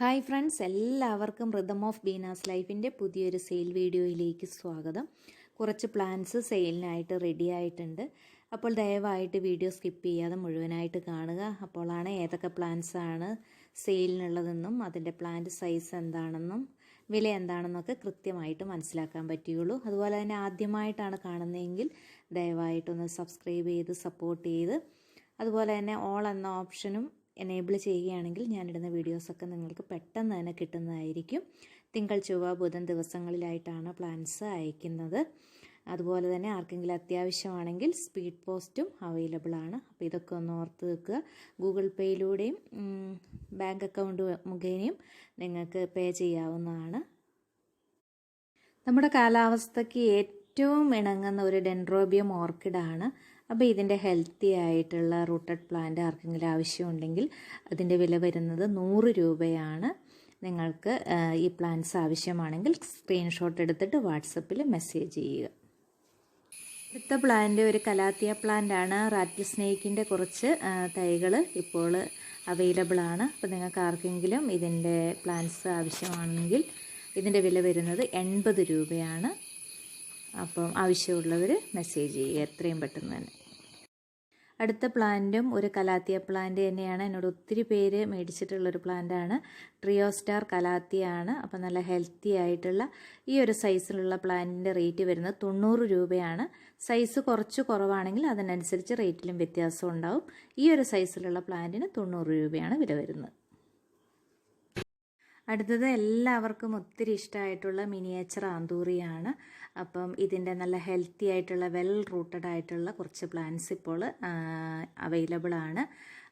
Hi friends എല്ലാവർക്കും rhythm of Beena's ലൈഫിന്റെ പുതിയൊരു സെയിൽ വീഡിയോയിലേക്ക് സ്വാഗതം. കുറച്ച് പ്ലാൻസ് സെയിലിനായിട്ട് റെഡി ആയിട്ടുണ്ട്. അപ്പോൾ ദയവായിട്ട് വീഡിയോ സ്കിപ്പ് ചെയ്യാതെ മുഴുവനായിട്ട് കാണുക. അപ്പോഴാണ് ഏതൊക്കെ പ്ലാൻസ് ആണ് സെയിലിനുള്ളതെന്നും അതിന്റെ പ്ലാന്റ് സൈസ് എന്താണെന്നും വില എന്താണെന്നൊക്കെ കൃത്യമായിട്ട് മനസ്സിലാക്കാൻ പറ്റുകയുള്ളൂ. അതുപോലെ തന്നെ ആദ്യമായിട്ടാണ് കാണുന്നതെങ്കിൽ ദയവായിട്ടൊന്ന് സബ്സ്ക്രൈബ് ചെയ്ത് സപ്പോർട്ട് ചെയ്ത് അതുപോലെ തന്നെ ഓൾ എന്ന ഓപ്ഷനും എനേബിൾ ചെയ്യുകയാണെങ്കിൽ ഞാനിടുന്ന വീഡിയോസൊക്കെ നിങ്ങൾക്ക് പെട്ടെന്ന് തന്നെ കിട്ടുന്നതായിരിക്കും. തിങ്കൾ ചൊവ്വ ബുധൻ ദിവസങ്ങളിലായിട്ടാണ് പ്ലാൻസ് അയക്കുന്നത്. അതുപോലെ തന്നെ ആർക്കെങ്കിലും അത്യാവശ്യമാണെങ്കിൽ സ്പീഡ് പോസ്റ്റും അവൈലബിൾ ആണ്. അപ്പോൾ ഇതൊക്കെ ഒന്ന് ഓർത്ത് വെക്കുക. ഗൂഗിൾ പേയിലൂടെയും ബാങ്ക് അക്കൗണ്ട് മുഖേനയും നിങ്ങൾക്ക് പേ ചെയ്യാവുന്നതാണ്. നമ്മുടെ കാലാവസ്ഥയ്ക്ക് ഏറ്റവും ഇണങ്ങുന്ന ഒരു ഡെൻഡ്രോബിയം ഓർക്കിഡാണ് അപ്പോൾ ഇതിന്റെ ഹെൽത്തി ആയിട്ടുള്ള റൂട്ടഡ് പ്ലാന്റ് ആർക്കെങ്കിലും ആവശ്യമുണ്ടെങ്കിൽ അതിന്റെ വില വരുന്നത് നൂറ് രൂപയാണ്. നിങ്ങൾക്ക് ഈ പ്ലാന്റ്സ് ആവശ്യമാണെങ്കിൽ സ്ക്രീൻഷോട്ട് എടുത്തിട്ട് വാട്സപ്പിൽ മെസ്സേജ് ചെയ്യുക. അടുത്ത പ്ലാന്റ് ഒരു കലാത്തിയ പ്ലാന്റ് ആണ്. റാറ്റിൽ സ്നേക്കിന്റെ കുറച്ച് തൈകൾ ഇപ്പോൾ അവൈലബിൾ ആണ്. അപ്പോൾ നിങ്ങൾക്ക് ആർക്കെങ്കിലും ഇതിന്റെ പ്ലാന്റ്സ് ആവശ്യമാണെങ്കിൽ ഇതിന്റെ വില വരുന്നത് എൺപത് രൂപയാണ്. അപ്പം ആവശ്യമുള്ളവർ മെസ്സേജ് ചെയ്യുക. എത്രയും പെട്ടെന്ന് തന്നെ. അടുത്ത പ്ലാന്റും ഒരു കലാത്തിയ പ്ലാന്റ് തന്നെയാണ്. എന്നോട് ഒത്തിരി പേര് മേടിച്ചിട്ടുള്ളൊരു പ്ലാന്റാണ്. ട്രിയോ സ്റ്റാർ കലാത്തിയാണ്. അപ്പോൾ നല്ല ഹെൽത്തി ആയിട്ടുള്ള ഈ ഒരു സൈസിലുള്ള പ്ലാന്റിന്റെ റേറ്റ് വരുന്നത് തൊണ്ണൂറ് രൂപയാണ്. സൈസ് കുറച്ച് കുറവാണെങ്കിൽ അതിനനുസരിച്ച് റേറ്റിലും വ്യത്യാസം ഉണ്ടാവും. ഈ ഒരു സൈസിലുള്ള പ്ലാന്റിന് തൊണ്ണൂറ് രൂപയാണ് വില വരുന്നത്. അടുത്തത് എല്ലാവർക്കും ഒത്തിരി ഇഷ്ടമായിട്ടുള്ള മിനിയേച്ചർ ആന്തൂറിയാണ്. അപ്പം ഇതിന്റെ നല്ല ഹെൽത്തി ആയിട്ടുള്ള വെൽ റൂട്ടഡ് ആയിട്ടുള്ള കുറച്ച് പ്ലാന്റ്സ് ഇപ്പോൾ അവൈലബിൾ ആണ്.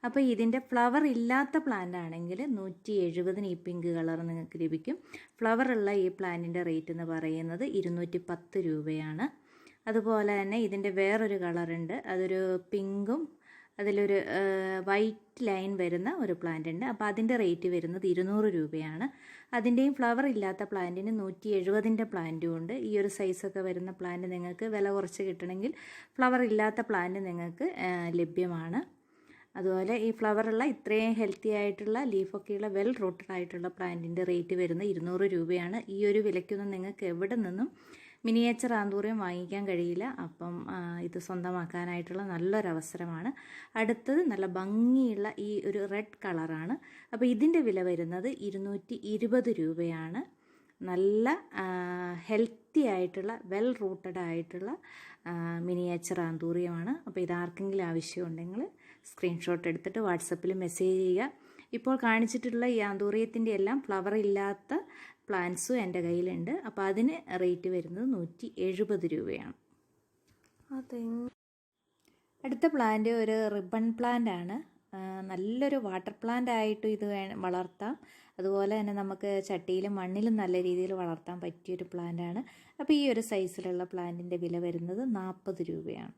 അപ്പോൾ ഇതിന്റെ ഫ്ലവർ ഇല്ലാത്ത പ്ലാന്റ് ആണെങ്കിൽ നൂറ്റി എഴുപതിന് ഈ പിങ്ക് കളർ നിങ്ങൾക്ക് ലഭിക്കും. ഫ്ലവർ ഉള്ള ഈ പ്ലാന്റിന്റെ റേറ്റ് എന്ന് പറയുന്നത് ഇരുന്നൂറ്റി പത്ത് രൂപയാണ്. അതുപോലെ തന്നെ ഇതിന്റെ വേറൊരു കളറുണ്ട് അതൊരു പിങ്കും അതിലൊരു വൈറ്റ് ലൈൻ വരുന്ന ഒരു പ്ലാന്റ് ഉണ്ട്. അപ്പോൾ അതിന്റെ റേറ്റ് വരുന്നത് ഇരുന്നൂറ് രൂപയാണ്. അതിന്റെയും ഫ്ലവർ ഇല്ലാത്ത പ്ലാന്റിന് നൂറ്റി എഴുപതിന്റെ പ്ലാന്റും ഉണ്ട്. ഈ ഒരു സൈസൊക്കെ വരുന്ന പ്ലാന്റ് നിങ്ങൾക്ക് വില കുറച്ച് കിട്ടണമെങ്കിൽ ഫ്ലവർ ഇല്ലാത്ത പ്ലാന്റ് നിങ്ങൾക്ക് ലഭ്യമാണ്. അതുപോലെ ഈ ഫ്ലവറുള്ള ഇത്രയും ഹെൽത്തി ആയിട്ടുള്ള ലീഫൊക്കെയുള്ള വെൽ റൂട്ടഡ് ആയിട്ടുള്ള പ്ലാന്റിന്റെ റേറ്റ് വരുന്നത് ഇരുന്നൂറ് രൂപയാണ്. ഈ ഒരു വിലയ്ക്കൊന്നും നിങ്ങൾക്ക് എവിടെ നിന്നും മിനിയേച്ചർ ആന്തൂറിയം വാങ്ങിക്കാൻ കഴിയില്ല. അപ്പം ഇത് സ്വന്തമാക്കാനായിട്ടുള്ള നല്ലൊരവസരമാണ്. അടുത്തത് നല്ല ഭംഗിയുള്ള ഈ ഒരു റെഡ് കളറാണ്. അപ്പോൾ ഇതിന്റെ വില വരുന്നത് ഇരുന്നൂറ്റി ഇരുപത് രൂപയാണ്. നല്ല ഹെൽത്തി ആയിട്ടുള്ള വെൽ റൂട്ടഡ് ആയിട്ടുള്ള മിനിയേച്ചർ ആന്തൂറിയമാണ്. അപ്പോൾ ഇതാർക്കെങ്കിലും ആവശ്യമുണ്ടെങ്കിൽ സ്ക്രീൻഷോട്ട് എടുത്തിട്ട് വാട്സപ്പിൽ മെസ്സേജ് ചെയ്യുക. ഇപ്പോൾ കാണിച്ചിട്ടുള്ള ഈ ആന്തൂറിയത്തിന്റെ എല്ലാം ഫ്ലവർ ഇല്ലാത്ത പ്ലാന്റ്സും എന്റെ കയ്യിലുണ്ട്. അപ്പോൾ അതിന് റേറ്റ് വരുന്നത് നൂറ്റി എഴുപത് രൂപയാണ് അടുത്ത പ്ലാന്റ് ഒരു റിബൺ പ്ലാന്റ് ആണ്. നല്ലൊരു വാട്ടർ പ്ലാന്റ് ആയിട്ട് ഇത് വളർത്താം. അതുപോലെ തന്നെ നമുക്ക് ചട്ടിയിലും മണ്ണിലും നല്ല രീതിയിൽ വളർത്താൻ പറ്റിയൊരു പ്ലാന്റ് ആണ്. അപ്പോൾ ഈ ഒരു സൈസിലുള്ള പ്ലാന്റിന്റെ വില വരുന്നത് നാൽപ്പത് രൂപയാണ്.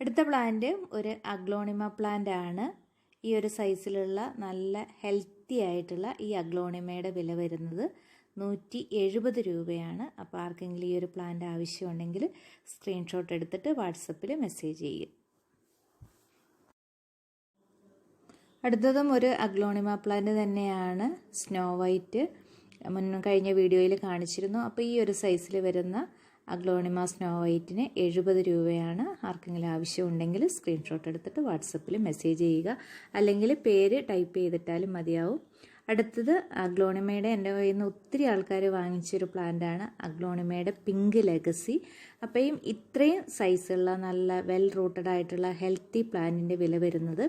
അടുത്ത പ്ലാന്റ് ഒരു അഗ്ലോണിമ പ്ലാന്റ് ആണ്. ഈ ഒരു സൈസിലുള്ള നല്ല ഹെൽത്തി ആയിട്ടുള്ള ഈ അഗ്ലോണിമയുടെ വില വരുന്നത് നൂറ്റി എഴുപത് രൂപയാണ്. അപ്പോൾ ആർക്കെങ്കിലും ഈ ഒരു പ്ലാന്റ് ആവശ്യമുണ്ടെങ്കിൽ സ്ക്രീൻഷോട്ട് എടുത്തിട്ട് വാട്സപ്പിൽ മെസ്സേജ് ചെയ്യുക അടുത്തതും ഒരു അഗ്ലോണിമ പ്ലാന്റ് തന്നെയാണ് സ്നോ വൈറ്റ് മുൻ കഴിഞ്ഞ വീഡിയോയിൽ കാണിച്ചിരുന്നു. അപ്പോൾ ഈ ഒരു സൈസിൽ വരുന്ന അഗ്ലോണിമ സ്നോ വൈറ്റിന് എഴുപത് രൂപയാണ് ആർക്കെങ്കിലും ആവശ്യമുണ്ടെങ്കിൽ സ്ക്രീൻഷോട്ട് എടുത്തിട്ട് വാട്സപ്പിൽ മെസ്സേജ് ചെയ്യുക. അല്ലെങ്കിൽ പേര് ടൈപ്പ് ചെയ്തിട്ടാലും മതിയാവും. അടുത്തത് അഗ്ലോണിമയുടെ എന്റെ കയ്യിൽ നിന്ന് ഒത്തിരി ആൾക്കാർ വാങ്ങിച്ചൊരു പ്ലാന്റാണ് അഗ്ലോണിമയുടെ പിങ്ക് ലെഗസി. അപ്പോഴും ഇത്രയും സൈസുള്ള നല്ല വെൽ റൂട്ടഡ് ആയിട്ടുള്ള ഹെൽത്തി പ്ലാന്റിന്റെ വില വരുന്നത്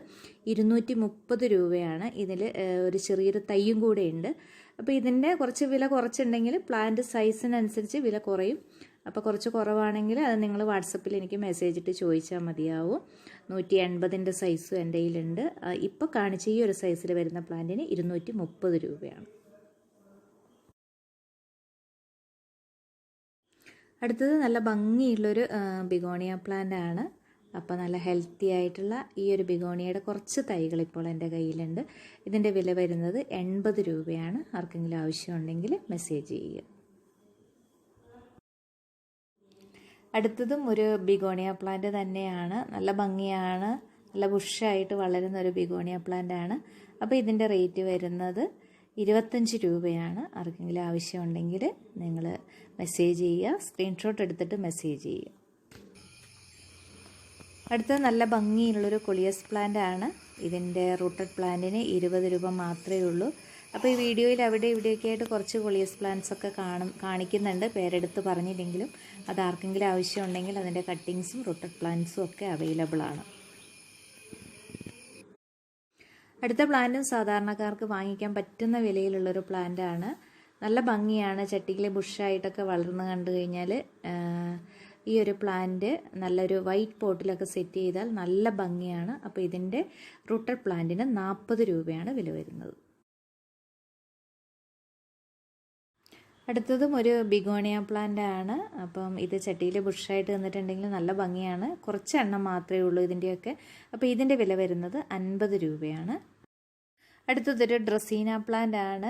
ഇരുന്നൂറ്റി മുപ്പത് രൂപയാണ്. ഇതിൽ ഒരു ചെറിയൊരു തയ്യും കൂടെ ഉണ്ട്. അപ്പോൾ ഇതിന്റെ കുറച്ച് വില കുറച്ചുണ്ടെങ്കിൽ പ്ലാന്റ് സൈസിനനുസരിച്ച് വില കുറയും. അപ്പോൾ കുറച്ച് കുറവാണെങ്കിൽ അത് നിങ്ങൾ വാട്സപ്പിൽ എനിക്ക് മെസ്സേജ് ഇട്ട് ചോദിച്ചാൽ മതിയാവും. നൂറ്റി എൺപതിന്റെ സൈസും എന്റെ കയ്യിലുണ്ട് ഇപ്പോൾ കാണിച്ച ഈ ഒരു സൈസിൽ വരുന്ന പ്ലാന്റിന് ഇരുന്നൂറ്റി മുപ്പത് രൂപയാണ്. അടുത്തത് നല്ല ഭംഗിയുള്ളൊരു ബിഗോണിയ പ്ലാന്റ് ആണ്. അപ്പോൾ നല്ല ഹെൽത്തി ആയിട്ടുള്ള ഈ ഒരു ബിഗോണിയയുടെ കുറച്ച് തൈകൾ ഇപ്പോൾ എന്റെ കയ്യിലുണ്ട്. ഇതിന്റെ വില വരുന്നത് എൺപത് രൂപയാണ്. ആർക്കെങ്കിലും ആവശ്യമുണ്ടെങ്കിൽ മെസ്സേജ് ചെയ്യുക. അടുത്തതും ഒരു ബിഗോണിയ പ്ലാന്റ് തന്നെയാണ്. നല്ല ഭംഗിയാണ്. നല്ല ബുഷായിട്ട് വളരുന്ന ഒരു ബിഗോണിയ പ്ലാന്റ് ആണ്. അപ്പോൾ ഇതിന്റെ റേറ്റ് വരുന്നത് ഇരുപത്തഞ്ച് രൂപയാണ്. ആർക്കെങ്കിലും ആവശ്യമുണ്ടെങ്കിൽ നിങ്ങൾ മെസ്സേജ് ചെയ്യുക. സ്ക്രീൻഷോട്ട് എടുത്തിട്ട് മെസ്സേജ് ചെയ്യുക. അടുത്തത് നല്ല ഭംഗിയുള്ളൊരു കൊളിയസ് പ്ലാന്റ് ആണ്. ഇതിന്റെ റൂട്ടഡ് പ്ലാന്റിന് ഇരുപത് രൂപ മാത്രമേ ഉള്ളൂ. അപ്പോൾ ഈ വീഡിയോയിൽ അവിടെ ഇവിടെയൊക്കെ ആയിട്ട് കുറച്ച് കൊളിയസ് പ്ലാന്റ്സ് ഒക്കെ കാണും കാണിക്കുന്നുണ്ട്. പേരെടുത്ത് പറഞ്ഞില്ലെങ്കിലും അത് ആർക്കെങ്കിലും ആവശ്യമുണ്ടെങ്കിൽ അതിന്റെ കട്ടിങ്സും റൂട്ടഡ് പ്ലാന്റ്സും ഒക്കെ അവൈലബിൾ ആണ്. അടുത്ത പ്ലാന്റും സാധാരണക്കാർക്ക് വാങ്ങിക്കാൻ പറ്റുന്ന വിലയിലുള്ളൊരു പ്ലാന്റ് ആണ്. നല്ല ഭംഗിയാണ്. ചട്ടിയിലെ ബുഷായിട്ടൊക്കെ വളർന്നു കണ്ടു കഴിഞ്ഞാൽ ഈ ഒരു പ്ലാന്റ് നല്ലൊരു വൈറ്റ് പോട്ടിലൊക്കെ സെറ്റ് ചെയ്താൽ നല്ല ഭംഗിയാണ്. അപ്പോൾ ഇതിന്റെ റൂട്ടഡ് പ്ലാന്റിന് നാൽപ്പത് രൂപയാണ് വില വരുന്നത്. അടുത്തതും ഒരു ബിഗോണിയ പ്ലാന്റ് ആണ്. അപ്പം ഇത് ചട്ടിയിൽ ബുഷായിട്ട് തന്നിട്ടുണ്ടെങ്കിൽ നല്ല ഭംഗിയാണ്. കുറച്ച് എണ്ണം മാത്രമേ ഉള്ളൂ ഇതിന്റെയൊക്കെ അപ്പോൾ ഇതിന്റെ വില വരുന്നത് അൻപത് രൂപയാണ്. അടുത്തതൊരു ഡ്രസീന പ്ലാന്റ് ആണ്.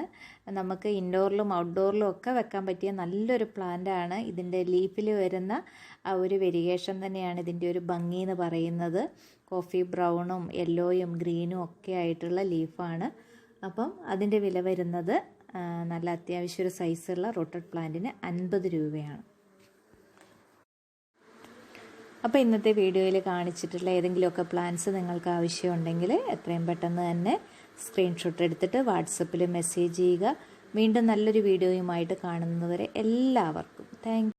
നമുക്ക് ഇൻഡോറിലും ഔട്ട്ഡോറിലും ഒക്കെ വെക്കാൻ പറ്റിയ നല്ലൊരു പ്ലാന്റ് ആണ്. ഇതിന്റെ ലീഫിൽ വരുന്ന ആ ഒരു വെരിയേഷൻ തന്നെയാണ് ഇതിന്റെ ഒരു ഭംഗി എന്ന് പറയുന്നത്. കോഫി ബ്രൗണും യെല്ലോയും ഗ്രീനും ഒക്കെ ആയിട്ടുള്ള ലീഫാണ്. അപ്പം അതിന്റെ വില വരുന്നത് നല്ല അത്യാവശ്യം ഒരു സൈസുള്ള റോട്ടഡ് പ്ലാന്റിന് അൻപത് രൂപയാണ്. അപ്പോൾ ഇന്നത്തെ വീഡിയോയിൽ കാണിച്ചിട്ടുള്ള ഏതെങ്കിലുമൊക്കെ പ്ലാൻസ് നിങ്ങൾക്ക് ആവശ്യമുണ്ടെങ്കിൽ എത്രയും പെട്ടെന്ന് തന്നെ സ്ക്രീൻഷോട്ട് എടുത്തിട്ട് വാട്സപ്പിൽ മെസ്സേജ് ചെയ്യുക. വീണ്ടും നല്ലൊരു വീഡിയോയുമായിട്ട് കാണുന്നതുവരെ എല്ലാവർക്കും താങ്ക്